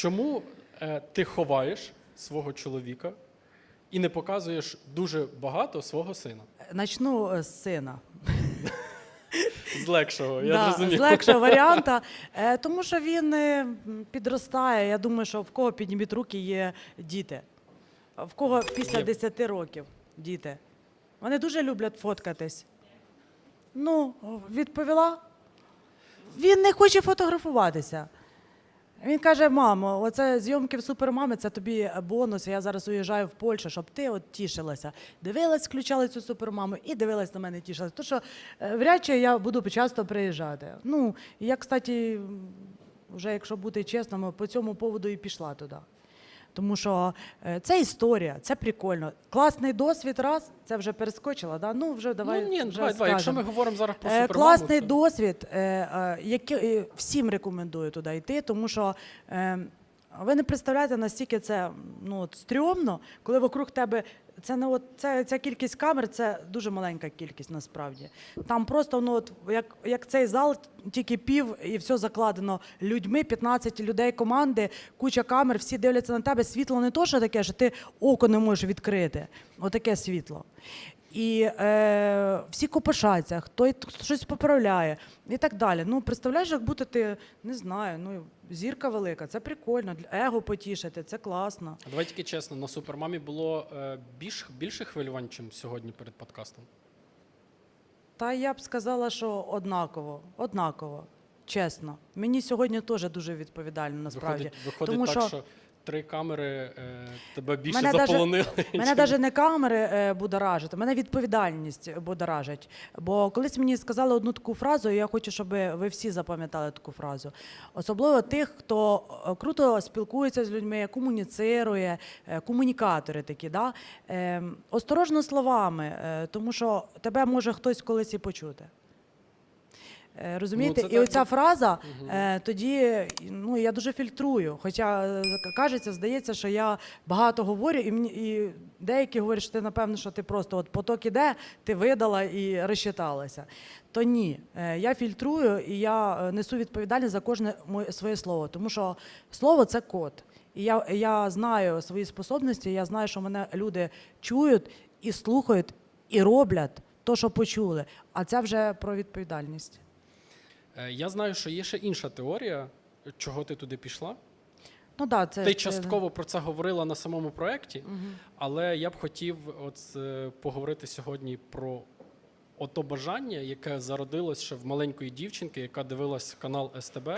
Чому е, ти ховаєш свого чоловіка і не показуєш дуже багато свого сина? Начну е, з сина. З легшого, я Да, зрозумів. з легшого варіанта. Е, Тому що він підростає. Я думаю, що в кого підніміть руки є діти. В кого після Є. 10 років діти. Вони дуже люблять фоткатись. Ну, відповіла. Він не хоче фотографуватися. Він каже: мамо, оце зйомки в супермами, це тобі бонус. Я зараз уїжджаю в Польщу, щоб ти от тішилася. Дивилась, включали цю супермаму і дивилась на мене, тішилась. Тому що е, вряд чи я буду часто приїжджати. Ну, я, кстати, вже якщо бути чесним, по цьому поводу і пішла туди. Тому що е, це історія, це прикольно. Класний досвід, раз, це вже перескочила, да? ну вже давай. ну, ні, вже давай, давай. Якщо ми говоримо зараз про Е, супермаму, Класний то- досвід, е, який всім рекомендую туди йти, тому що е, ви не представляєте, наскільки це ну, от, стрьомно, коли вокруг тебе це не от це, ця кількість камер, це дуже маленька кількість насправді. Там просто ну, от, як, як цей зал, тільки пів і все закладено людьми, 15 людей команди, куча камер, всі дивляться на тебе. Світло не то, що таке, що ти око не можеш відкрити. Отаке світло. І е, всі копошаться, хто щось поправляє і так далі. Ну, представляєш, як бути ти, не знаю, ну, зірка велика, це прикольно, его потішити, це класно. А Давай тільки чесно, на супермамі було е, більш, більше хвилювань, ніж сьогодні перед подкастом. Та я б сказала, що однаково, однаково, чесно. Мені сьогодні теж дуже відповідально, насправді. Виходить, виходить Тому так, що- що... три камери е, тебе більше Мене даже- заполонили. Мене навіть не камери е, будоражать, мене відповідальність будоражить. Бо колись мені сказали одну таку фразу, і я хочу, щоб ви всі запам'ятали таку фразу. Особливо тих, хто е, круто спілкується з людьми, комуніцирує, е, комунікатори такі. Да? Е, осторожно словами, е, тому що тебе може хтось колись і почути. Е, Розумієте, Ну, і оця ну, фраза е, тоді ну я дуже фільтрую. Хоча е, кажеться, здається, що я багато говорю, і мені і деякі говорять, що ти напевно, що ти просто от поток іде, ти видала і розчиталася. То ні, я фільтрую і я несу відповідальність за кожне своє слово, тому що слово це код. І я, я знаю свої способності, я знаю, що мене люди чують і слухають, і роблять то, що почули. А це вже про відповідальність. Е, Я знаю, що є ще інша теорія, чого ти туди пішла. Ну да, це Ти це- частково про це говорила на самому проєкті, але я б хотів от, е, поговорити сьогодні про ото бажання, яке зародилось ще в маленької дівчинки, яка дивилась канал СТБ.